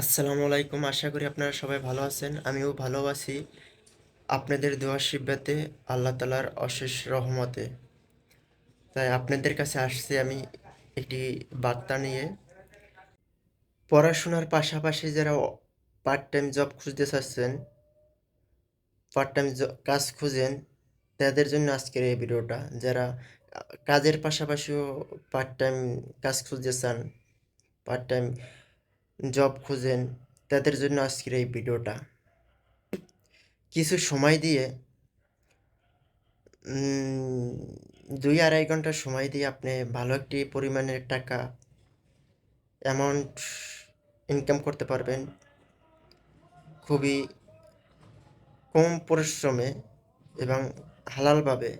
আসসালামু আলাইকুম। আশা করি আপনারা সবাই ভালো আছেন। আমিও ভালো আছি। আপনাদের দোয়া শিব্বাতে আল্লাহ তালার অশেষ রহমতে। তাই আপনাদের কাছে আসছি আমি একটি বার্তা নিয়ে। পড়াশোনার পাশাপাশি যারা পার্ট টাইম জব খুঁজতে চাচ্ছেন পার্ট টাইম কাজ খুঁজেন, তাদের জন্য আজকের এই ভিডিওটা। যারা কাজের পাশাপাশিও পার্ট টাইম কাজ খুঁজতে চান পার্ট টাইম জব খুঁজেন, তাদের জন্য আজকের এই ভিডিওটা। কিছু সময় দিয়ে দুই আড়াই ঘণ্টা সময় দিয়ে আপনি ভালো একটি পরিমাণের টাকা অ্যামাউন্ট ইনকাম করতে পারবেন। খুবই কম পরিশ্রমে এবং হালালভাবে।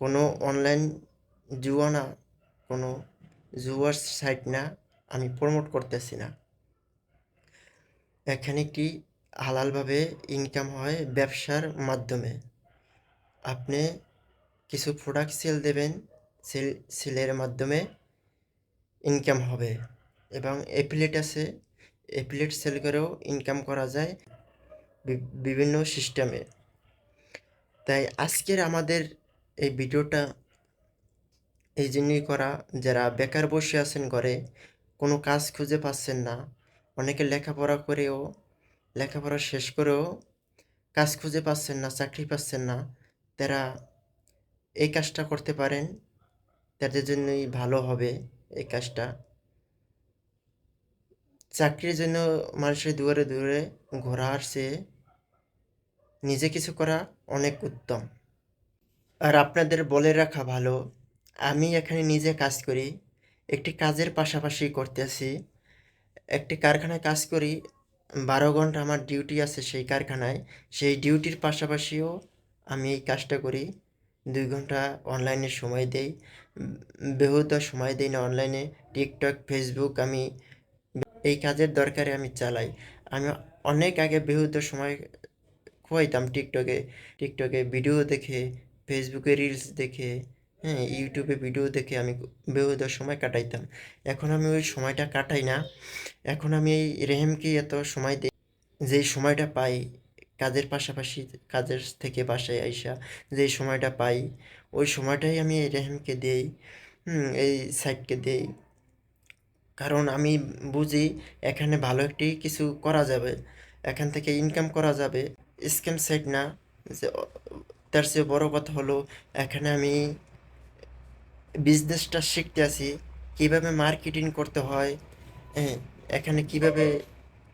কোনো অনলাইন জুয়া না, কোনো জুয়ার সাইট না। আমি প্রমোট করতেছি না। এখানে একটি হালালভাবে ইনকাম হয় ব্যবসার মাধ্যমে। আপনি কিছু প্রোডাক্ট সেল দেবেন সেল সেলের মাধ্যমে ইনকাম হবে এবং এফিলেট আছে। এফিলেট সেল করেও ইনকাম করা যায় বিভিন্ন সিস্টেমে তাই আজকের আমাদের এই ভিডিওটা এই জন্যই করা। যারা বেকার বসে আছেন ঘরে কোনো কাজ খুঁজে পাচ্ছেন না। অনেকে লেখাপড়া করেও, লেখাপড়া শেষ করেও কাজ খুঁজে পাচ্ছেন না, চাকরি পাচ্ছেন না। তারা এই কাজটা করতে পারেন, তাদের জন্যই ভালো হবে এই কাজটা। চাকরির জন্য মানুষের দুয়ারে দুয়ারে ঘোরা আসছে। নিজে কিছু করা অনেক উত্তম। আর আপনাদের বলে রাখা ভালো, আমি এখানে নিজে কাজ করি। একটি কাজের পাশাপাশি করতে করতেছি। একটি কারখানায় কাজ করি, বারো ঘণ্টা আমার ডিউটি আছে সেই কারখানায়। সেই ডিউটির পাশাপাশিও আমি এই কাজটা করি। দুই ঘণ্টা অনলাইনে সময় দেই, বেহুদা সময় দিই না অনলাইনে। টিকটক, ফেসবুক আমি এই কাজের দরকারে আমি চালাই। আমি অনেক আগে বেহুদা সময় খোয়াইতাম টিকটকে। টিকটকে ভিডিও দেখে, ফেসবুকে রিলস দেখে। হ্যাঁ ইউটিউবে ভিডিও দেখে আমি বেহুদা সময় কাটাইতাম। এখন আমি ওই সময়টা কাটাই না। এখন আমি এই রেহেমকে এত সময় দিই যেই সময়টা পাই, কাজের পাশাপাশি কাজের থেকে বাসায় আইসা যেই সময়টা পাই, ওই সময়টাই আমি এই রেহেমকে দিই এই সাইটকে দিই। কারণ আমি বুঝি এখানে ভালো একটি কিছু করা যাবে। এখান থেকে ইনকাম করা যাবে। স্ক্যাম সাইট না। যে তার চেয়ে বড় কথা হলো, এখানে আমি বিজনেসটা শিখতে আছি কীভাবে মার্কেটিং করতে হয় হ্যাঁ এখানে কীভাবে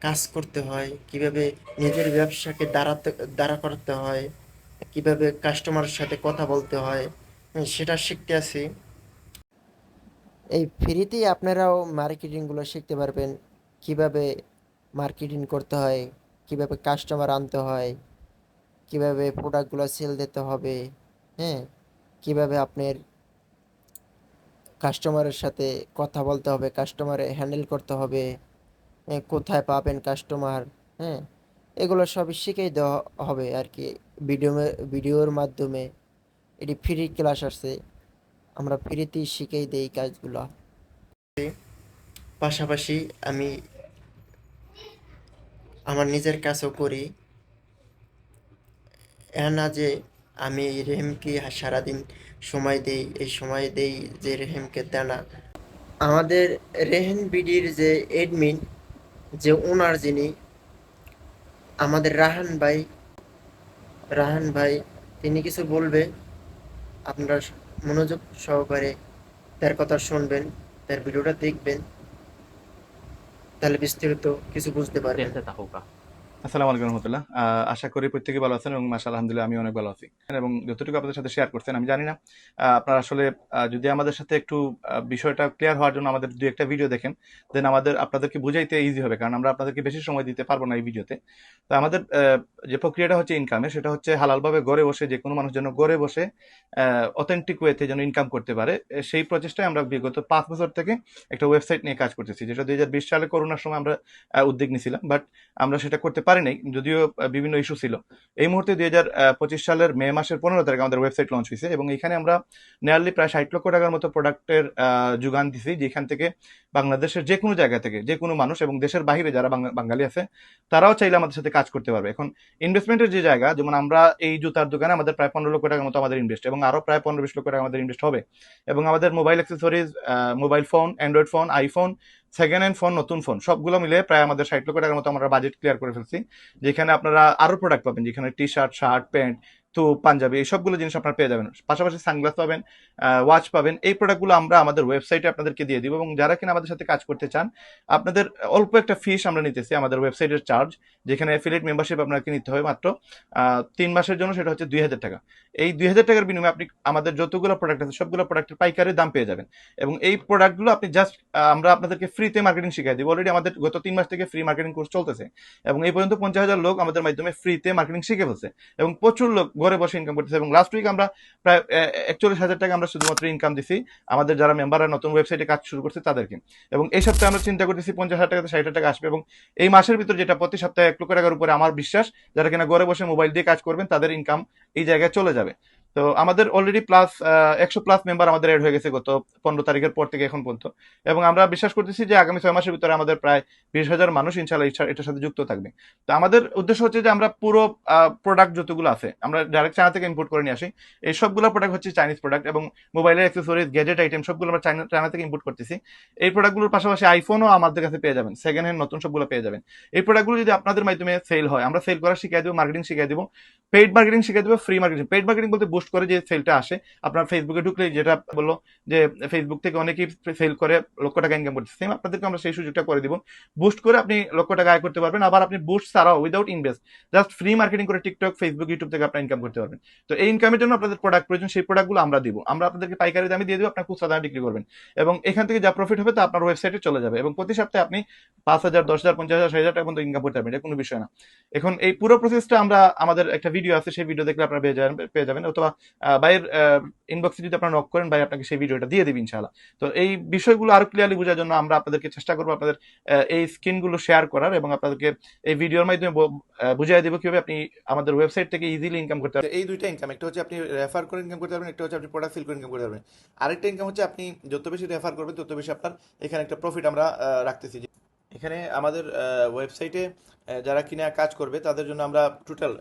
কাজ করতে হয় কীভাবে নিজের ব্যবসাকে দাঁড়াতে দাঁড়া করতে হয় কীভাবে কাস্টমারের সাথে কথা বলতে হয় হ্যাঁ, সেটা শিখতে আছি এই ফ্রিতেই আপনারাও মার্কেটিংগুলো শিখতে পারবেন কীভাবে মার্কেটিং করতে হয় কীভাবে কাস্টমার আনতে হয় কীভাবে প্রোডাক্টগুলো সেল দিতে হবে হ্যাঁ কীভাবে আপনার কাস্টমারের সাথে কথা বলতে হবে, কাস্টমারে হ্যান্ডেল করতে হবে কোথায় পাবেন কাস্টমার হ্যাঁ? এগুলো সবই শিখেই দেওয়া হবে আর কি। ভিডিও ভিডিওর মাধ্যমে। এটি ফ্রি ক্লাস আসছে। আমরা ফ্রিতেই শিখেই দেই কাজগুলো। পাশাপাশি আমি আমার নিজের কাজও করি। এ না যে আমি এই রেহেমকে সারাদিন সময় দেই, এই সময় দেই যে রেহেমকে দেয় না আমাদের রেহেন বিডির যে এডমিন যে ওনার যিনি, আমাদের রাহান ভাই রাহান ভাই, তিনি কিছু বলবে, আপনারা মনোযোগ সহকারে তার কথা শুনবেন, তার ভিডিওটা দেখবেন, তাহলে বিস্তারিত কিছু বুঝতে পারবেন. আসসালামু আলাইকুম রহমতুল্লাহ। আশা করি প্রত্যেকে ভালো আছেন এবং মাসা আলহামদুলিল্লাহ আমি অনেক ভালো আছি। এবং যতটুকু আপনাদের সাথে শেয়ার করছেন, আমি জানি না। আপনারা আসলে যদি আমাদের সাথে একটু বিষয়টা ক্লিয়ার হওয়ার জন্য আমাদের দু একটা ভিডিও দেখেন দেন আমাদের, আপনাদেরকে বুঝাইতে ইজি হবে, কারণ আমরা আপনাদেরকে বেশি সময় দিতে পারব না এই ভিডিওতে তো। আমাদের যে প্রক্রিয়াটা হচ্ছে ইনকামের সেটা হচ্ছে হালালভাবে ঘরে বসে, যে কোনো মানুষ যেন ঘরে বসে অথেন্টিক ওয়েতে যেন ইনকাম করতে পারে সেই প্রচেষ্টায় আমরা বিগত পাঁচ বছর থেকে একটা ওয়েবসাইট নিয়ে কাজ করতেছি, যেটা দুই হাজার বিশ সালে করোনার সময় আমরা উদ্যোগ নিয়েছিলাম বাট আমরা সেটা করতে পারি পারি নাই যদিও বিভিন্ন ইস্যু ছিল। এই মুহূর্তে দুই হাজার পঁচিশ সালের মে মাসের পনেরো তারিখ আমাদের ওয়েবসাইট লঞ্চ হয়েছে এবং এখানে আমরা নিয়ারলি প্রায় ষাট লক্ষ টাকার মতো প্রোডাক্টের যোগান দিছি, যেখান থেকে বাংলাদেশের যে কোনো জায়গা থেকে যে কোনো মানুষ এবং দেশের বাহিরে যারা বাঙালি আছে, তারাও চাইলে আমাদের সাথে কাজ করতে পারবে। এখন ইনভেস্টমেন্টের যে জায়গা, যেমন আমরা এই জুতার দোকানে আমাদের প্রায় পনেরো লক্ষ টাকার মতো আমাদের ইনভেস্ট এবং আরও প্রায় পনেরো বিশ লক্ষ টাকা আমাদের ইনভেস্ট হবে। এবং আমাদের mobile accessories mobile phone android phone iPhone second hand phone নতুন ফোন সবগুলো মিলে প্রায় আমাদের ষাট লক্ষ টাকার মতো আমরা বাজেট ক্লিয়ার করে ফেলছি। যেখানে আপনারা আরও প্রোডাক্ট পাবেন, যেখানে টি শার্ট শার্ট প্যান্ট তো পাঞ্জাবি এই সবগুলো জিনিস আপনারা পেয়ে যাবেন। পাশাপাশি সানগ্লাস পাবেন ওয়াচ পাবেন, এই প্রোডাক্টগুলো আমরা আমাদের ওয়েবসাইটে আপনাদেরকে দিয়ে দিব এবং যারা কিনা আমাদের সাথে কাজ করতে চান, আপনাদের অল্প একটা ফিস আমরা নিতেছি আমাদের ওয়েবসাইটের চার্জ যেখানে অ্যাফিলিয়েট মেম্বারশিপ আপনাকে নিতে হয় মাত্র তিন মাসের জন্য সেটা হচ্ছে দুই হাজার টাকা। এই দুই হাজার টাকার বিনিময়ে আপনি আমাদের যতগুলো প্রোডাক্ট আছে, সবগুলো প্রোডাক্টের পাইকারি দাম পেয়ে যাবেন। এবং এই প্রোডাক্টগুলো আপনি জাস্ট আমরা আপনাদেরকে ফ্রিতে মার্কেটিং শিখাই দিব। অলরেডি আমাদের গত তিন মাস থেকে ফ্রি মার্কেটিং কোর্স চলতেছে। এবং এই পর্যন্ত পঞ্চাশ হাজার লোক আমাদের মাধ্যমে ফ্রিতে মার্কেটিং শিখে ফেলছে। এবং প্রচুর লোক ঘরে বসে ইনকাম করতেছে এবং লাস্ট উইক আমরা প্রায় একচল্লিশ হাজার টাকা আমরা শুধুমাত্র ইনকাম দিছি আমাদের যারা মেম্বাররা নতুন ওয়েবসাইটে কাজ শুরু করছে তাদেরকে। এবং এই সপ্তাহে আমরা চিন্তা করতেছি পঞ্চাশ হাজার টাকা ষাট হাজার টাকা আসবে এবং এই মাসের ভিতর যেটা প্রতি সপ্তাহে এক লক্ষ টাকার উপরে আমার বিশ্বাস, যারা কিনা ঘরে বসে মোবাইল দিয়ে কাজ করবেন তাদের ইনকাম এই জায়গায় চলে যাবে। তো আমাদের অলরেডি প্লাস একশো প্লাস মেম্বার আমাদের এড হয়ে গেছে গত পনেরো তারিখের পর থেকে এখন পর্যন্ত। এবং আমরা বিশ্বাস করতেছি যে আগামী ছয় মাসের ভিতরে আমাদের প্রায় বিশ হাজার মানুষ ইনশাল্লাহ এটার সাথে যুক্ত থাকবে। তো আমাদের উদ্দেশ্য হচ্ছে যে আমরা পুরো প্রোডাক্ট যতগুলো আছে, আমরা ডাইরেক্ট চায়না থেকে ইম্পোর্ট করে নিয়ে আসি। এই সবগুলো প্রোডাক্ট হচ্ছে চাইনিজ প্রোডাক্ট এবং মোবাইলের অ্যাক্সেসরিজ গ্যাজেট আইটেম সবগুলো আমরা চায়না চায়না থেকে ইম্পোর্ট করতেছি। এই প্রোডাক্টগুলোর পাশাপাশি আইফোনও আমাদের কাছে পেয়ে যাবেন। সেকেন্ড হ্যান্ড নতুন সবগুলো পেয়ে যাবেন। এই প্রোডাক্টগুলো যদি আপনাদের মাধ্যমে সেল হয়, আমরা সেল করা শিখিয়ে দেবো মার্কেটিং শিখিয়ে দেবো। পেইড মার্কেটিং শিখিয়ে দেবো ফ্রি মার্কেটিং পেইড মার্কেটিং বলতে বুস্ট করে যে সেলটা আসে, আপনার ফেসবুকে ঢুকলে যেটা বলল যে ফেসবুক থেকে অনেকেই সেল করে লক্ষ টাকা ইনকাম করছে সেম আপনাদেরকে আমরা সেই সুযোগটা করে দিব। বুস্ট করে আপনি লক্ষ টাকা আয় করতে পারবেন। আবার আপনি বুস্ট ছাড়াও without invest just free marketing করে টিকটক ফেসবুক ইউটিউব থেকে আপনি ইনকাম করতে পারবেন। তো এই ইনকামের জন্য আপনাদের প্রোডাক্ট প্রয়োজন, সেই প্রোডাক্টগুলো আমরা দিব। আমরা আপনাদেরকে পাইকারি দামে দিয়ে দিব, আপনার খুচরা দামে বিক্রি করবেন। এবং এখান থেকে যা প্রফিট হবে তা আপনার ওয়েবসাইটে চলে যাবে। এবং প্রতি সপ্তাহে আপনি পাঁচ হাজার, দশ হাজার, পঞ্চাশ হাজার, ষাট হাজার টাকা পর্যন্ত ইনকাম করতে পারবেন। এটা কোনো বিষয় না। এখন এই পুরো প্রসেসটা আমরা, আমাদের একটা ভিডিও আছে, সেই ভিডিও দেখলে আপনারা পেয়ে যাবেন পেয়ে যাবেন। অথবা ভাইয়ের ইনবক্সে যদি আপনারা নক করেন ভাই আপনাকে সেই ভিডিওটা দিয়ে দেবে ইনশাআল্লাহ। তো এই বিষয়গুলো আরও ক্লিয়ারলি বোঝার জন্য আমরা আপনাদেরকে চেষ্টা করব আপনাদের এই স্ক্রিনগুলো শেয়ার করার এবং আপনাদেরকে এই ভিডিওর মাধ্যমে বুঝিয়ে দেবো কীভাবে আপনি আমাদের ওয়েবসাইট থেকে ইজিলি ইনকাম করতে পারবেন এই দুইটা ইনকাম একটা হচ্ছে আপনি রেফার করে ইনকাম করতে পারবেন, একটা হচ্ছে আপনি প্রোডাক্ট সেল করে ইনকাম করতে পারবেন। আরেকটা ইনকাম হচ্ছে আপনি যত বেশি রেফার করবেন, তত বেশি আপনার এখানে একটা প্রফিট আমরা রাখতেছি। এখানে আমাদের ওয়েবসাইটে যারা কিনা কাজ করবে, তাদের জন্য আমরা টোটাল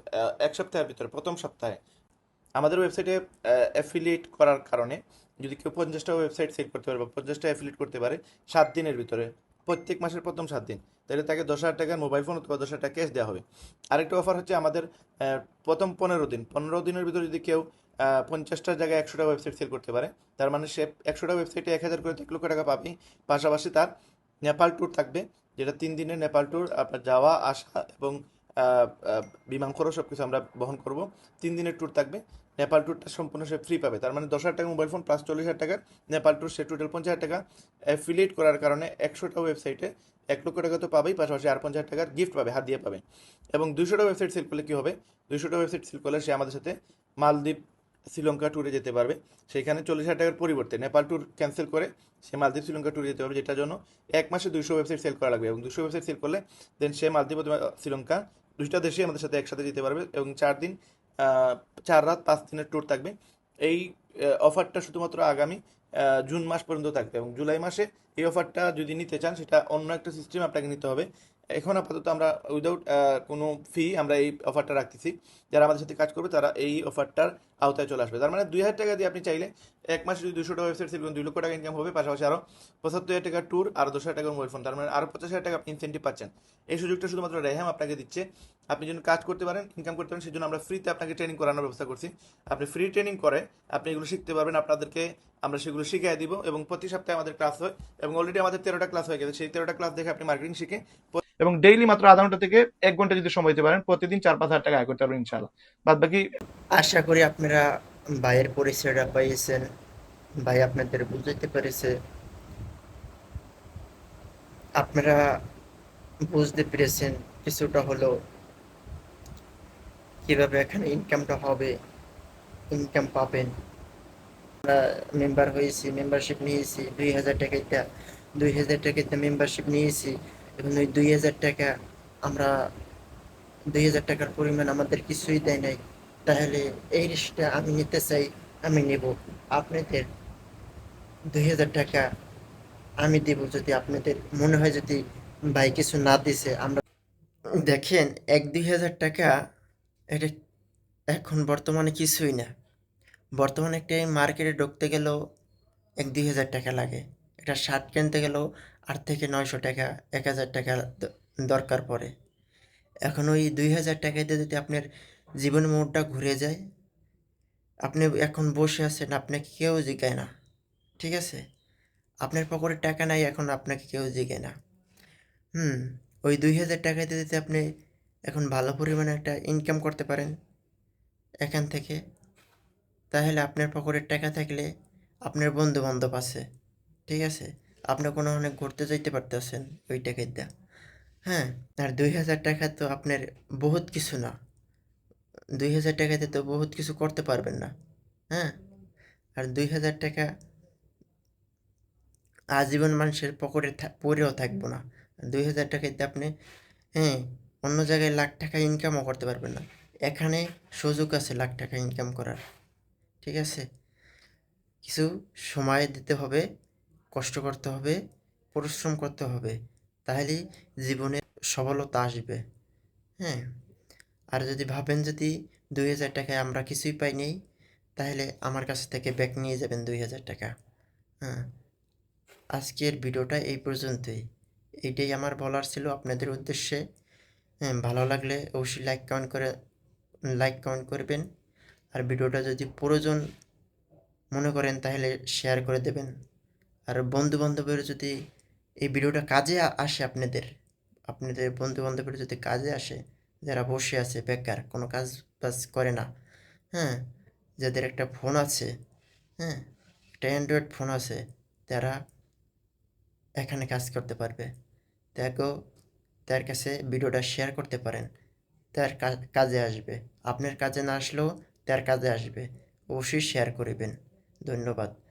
এক সপ্তাহের ভিতরে, প্রথম সপ্তাহে আমাদের ওয়েবসাইটে অ্যাফিলিয়েট করার কারণে যদি কেউ পঞ্চাশটা ওয়েবসাইট সেল করতে পারে বা পঞ্চাশটা অ্যাফিলিয়েট করতে পারে, সাত দিনের ভিতরে প্রত্যেক মাসের প্রথম সাত দিন। তাহলে তাকে দশ হাজার টাকার মোবাইল ফোন অথবা দশ হাজার টাকা ক্যাশ দেওয়া হবে। আরেকটা অফার হচ্ছে আমাদের প্রথম পনেরো দিন। পনেরো দিনের ভিতরে যদি কেউ পঞ্চাশটার জায়গায় একশোটা ওয়েবসাইট সেল করতে পারে, তার মানে সে একশোটা ওয়েবসাইটে এক হাজার করে এক লক্ষ টাকা পাবে। পাশাপাশি তার নেপাল ট্যুর থাকবে, যেটা তিন দিনের নেপাল ট্যুর আপনার যাওয়া, আসা এবং বিমান খরচ সব কিছু আমরা বহন করব। তিন দিনের ট্যুর থাকবে। নেপাল ট্যুরটা সম্পূর্ণ সে ফ্রি পাবে। তার মানে দশ হাজার টাকা মোবাইল ফোন প্লাস চল্লিশ হাজার টাকার নেপাল ট্যুর সে টোটাল পঞ্চাশ হাজার টাকা অ্যাফিলিয়েট করার কারণে একশোটা ওয়েবসাইটে এক লক্ষ টাকা তো পাবেই, পাশাপাশি আর পঞ্চাশ টাকার গিফট পাবে, হাত দিয়ে পাবে। এবং দুশোটা ওয়েবসাইট সেল করলে কী হবে? দুশোটা ওয়েবসাইট সেল করলে সে আমাদের সাথে মালদ্বীপ, শ্রীলঙ্কা ট্যুরে যেতে পারবে। সেখানে চল্লিশ হাজার টাকার পরিবর্তে নেপাল ট্যুর ক্যান্সেল করে সে মালদ্বীপ, শ্রীলঙ্কা ট্যুরে যেতে পারবে, যেটার জন্য এক মাসে দুশো ওয়েবসাইট সেল করা লাগবে। এবং দুশো ওয়েবসাইট সেল করলে দেন সে মালদ্বীপ, শ্রীলঙ্কা দুইটা দেশে আমাদের সাথে একসাথে যেতে পারবে এবং চার দিন চার রাত, পাঁচ দিনের ট্যুর থাকবে। এই অফারটা শুধুমাত্র আগামী জুন মাস পর্যন্ত থাকবে এবং জুলাই মাসে এই অফারটা যদি নিতে চান, সেটা অন্য একটা সিস্টেম আপনাকে নিতে হবে। এখন আপাতত আমরা উইদাউট কোনো ফি আমরা এই অফারটা রাখতেছি। যারা আমাদের সাথে কাজ করবে, তারা এই অফারটার আওতায় চলে আসবে। তার মানে দুই হাজার টাকা দিয়ে আপনি চাইলে এক মাসে যদি দুশোটা ওয়েবসাইট সেল করেন, দুই লক্ষ টাকা ইনকাম হবে, পাশাপাশি আরও পঁচাত্তর হাজার টাকার ট্যুর আর দশ হাজার টাকা মোবাইল ফোন তার মানে আরও পঞ্চাশ হাজার টাকা আপনি ইনসেন্টিভ পাচ্ছেন। এই সুযোগটা শুধুমাত্র রেহাম আপনাকে দিচ্ছে। আপনি যেন কাজ করতে পারেন ইনকাম করতে পারেন সেই জন্য আমরা ফ্রিতে আপনাকে ট্রেনিং করানোর ব্যবস্থা করছি। আপনি ফ্রি ট্রেনিং করে আপনি এগুলো শিখতে পারবেন। আপনাদেরকে আমরা সেগুলো শিখিয়ে দিব এবং প্রতি সপ্তাহে আমাদের ক্লাস হয় এবং অলরেডি আমাদের তেরোটা ক্লাস হয়ে গেছে। সেই তেরোটা ক্লাস দেখে আপনি মার্কেটিং শিখে এবং ডেইলি মাত্র আধা ঘণ্টা থেকে এক ঘণ্টা যদি সময় দিতে পারেন প্রতিদিন চার পাঁচ হাজার টাকা আয় করতে পারবেন ইনশাআল্লাহ। বাদ বাকি আশা করি আপনারা ভাইয়ের পরিচয়টা পাইয়েছেন। ভাই আপনাদের বুঝাইতে পেরেছে। আপনারা বুঝতে পেরেছেন কিছুটা হলো কীভাবে এখানে ইনকামটা হবে ইনকাম পাবেন। আমরা মেম্বার হয়েছি মেম্বারশিপ নিয়েছি, দুই হাজার টাকাইতে দুই হাজার টাকাইতে মেম্বারশিপ নিয়েছি। এবং ওই দুই হাজার টাকা আমরা, দুই হাজার টাকার পরিমাণ আমাদের কিছুই দেয় নাই। তাহলে এই রিস্কটা আমি নিতে চাই, আমি নেব। আপনাদের দুই হাজার টাকা আমি দেব যদি আপনাদের মনে হয় যদি ভাই কিছু না দিছে, আমরা দেখেন, এক দুই হাজার টাকা এটা এখন বর্তমানে কিছুই না। বর্তমানে একটি মার্কেটে ঢুকতে গেলেও এক দুই হাজার টাকা লাগে। একটা শার্ট কিনতে গেলেও আট থেকে নয়শো টাকা, এক হাজার টাকা দরকার পড়ে। এখন ওই দুই হাজার দিয়ে যদি আপনার জীবন মোড়টা ঘুরে যায়, আপনি এখন বসে আছেন, আপনাকে কেউ জিগায় না। ঠিক আছে? আপনার পকেটে টাকা নাই, এখন আপনাকে কেউ জিগায় না। হুম, ওই দুই হাজার টাকাতে যদি আপনি এখন ভালো পরিমাণে একটা ইনকাম করতে পারেন, এখান থেকে তাহলে আপনার পকেটের টাকা থাকলে আপনার বন্ধু বান্ধব আছে, ঠিক আছে? আপনি কোনো অনেক ঘুরতে যাইতে পারতেছেন ওই টাকায় দেওয়া হ্যাঁ? আর দুই হাজার টাকা তো আপনার বহুত কিছু না। দুই হাজার টাকাতে তো বহুত কিছু করতে পারবেন না হ্যাঁ? আর দুই হাজার টাকা আজীবন মানুষের পকেটে পড়েও থাকব না। দুই হাজার টাকাতে আপনি হ্যাঁ অন্য জায়গায় লাখ টাকা ইনকামও করতে পারবেন না। এখানে সুযোগ আছে লাখ টাকা ইনকাম করার। ঠিক আছে? কিছু সময় দিতে হবে, কষ্ট করতে হবে, পরিশ্রম করতে হবে, তাহলেই জীবনে সফলতা আসবে। হ্যাঁ? আর যদি ভাবেন যদি দুই হাজার টাকায় আমরা কিছুই পাইনি তাহলে আমার কাছ থেকে ব্যাক নিয়ে যাবেন দুই হাজার টাকা। হ্যাঁ? আজকের ভিডিওটা এই পর্যন্তই। এইটাই আমার বলার ছিল আপনাদের উদ্দেশ্যে। হ্যাঁ ভালো লাগলে অবশ্যই লাইক কমেন্ট করে লাইক কমেন্ট করবেন। আর ভিডিওটা যদি প্রয়োজন মনে করেন, তাহলে শেয়ার করে দেবেন। আর বন্ধু বান্ধবের যদি এই ভিডিওটা কাজে আসে আপনাদের আপনাদের বন্ধু বান্ধবের যদি কাজে আসে, যারা বসে আছে, বেকার, কোনো কাজ বাজ করে না হ্যাঁ যাদের একটা ফোন আছে হ্যাঁ একটা অ্যান্ড্রয়েড ফোন আছে, তারা এখানে কাজ করতে পারবে। দেখো, তার কাছে ভিডিওটা শেয়ার করতে পারেন, তার কাজে আসবে। আপনার কাজে না আসলেও তার কাজে আসবে। অবশ্যই শেয়ার করিবেন। ধন্যবাদ।